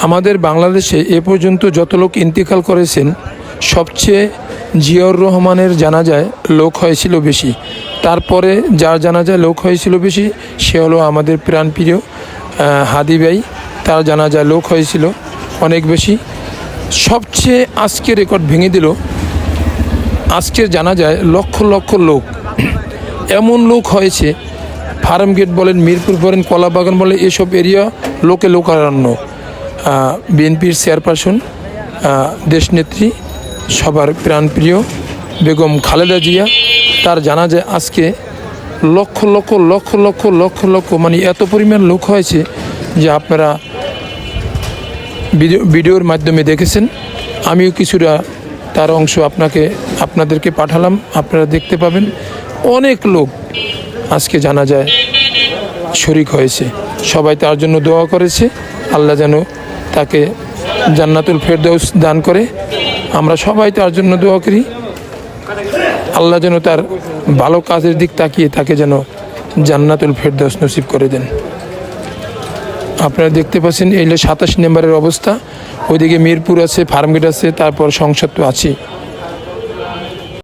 আমাদের বাংলাদেশে এ পর্যন্ত যত লোক ইন্তেকাল করেছেন সবচেয়ে জিয়াউর রহমানের জানাজায় লোক হয়েছিল বেশি। তারপরে যার জানাজায় লোক হয়েছিল বেশি সে হলো আমাদের প্রাণপ্রিয় আহ, হাদি ভাই। তার জানাজায় লোক হয়েছিল অনেক বেশি। সবচেয়ে আজকে রেকর্ড ভেঙে দিল আজকের জানা যায় লক্ষ লক্ষ লোক। এমন লোক হয়েছে ফার্ম গেট বলেন মিরপুর বলেন কলাবাগান বলেন এসব এরিয়া লোকে লোকারণ্য। বিএনপির চেয়ারপারসন দেশনেত্রী, সবার প্রাণপ্রিয় বেগম খালেদা জিয়া, তার জানা যায় আজকে লক্ষ লক্ষ লক্ষ লক্ষ লক্ষ লক্ষ মানে এত পরিমাণ লোক হয়েছে যে আপনারা ভিডিও, ভিডিওর মাধ্যমে দেখেছেন। আমিও কিছুটা তার অংশ আপনাকে, আপনাদেরকে পাঠালাম, আপনারা দেখতে পাবেন। অনেক লোক আজকে জানা যায় শরিক হয়েছে। সবাই তার জন্য দোয়া করেছে। আল্লাহ যেন তাকে জান্নাতুল ফেরদৌস দান করে আমরা সবাই তার জন্য দোয়া করি। আল্লাহ যেন তার ভালো কাজের দিক তাকিয়ে তাকে যেন জান্নাতুল ফেরদৌস নসিব করে দেন। আপনারা দেখতে পাচ্ছেন এইলে সাতাশ নম্বরের অবস্থা। ওইদিকে মিরপুর আছে, ফার্মগেট আছে, তারপর সংসদ তো আছে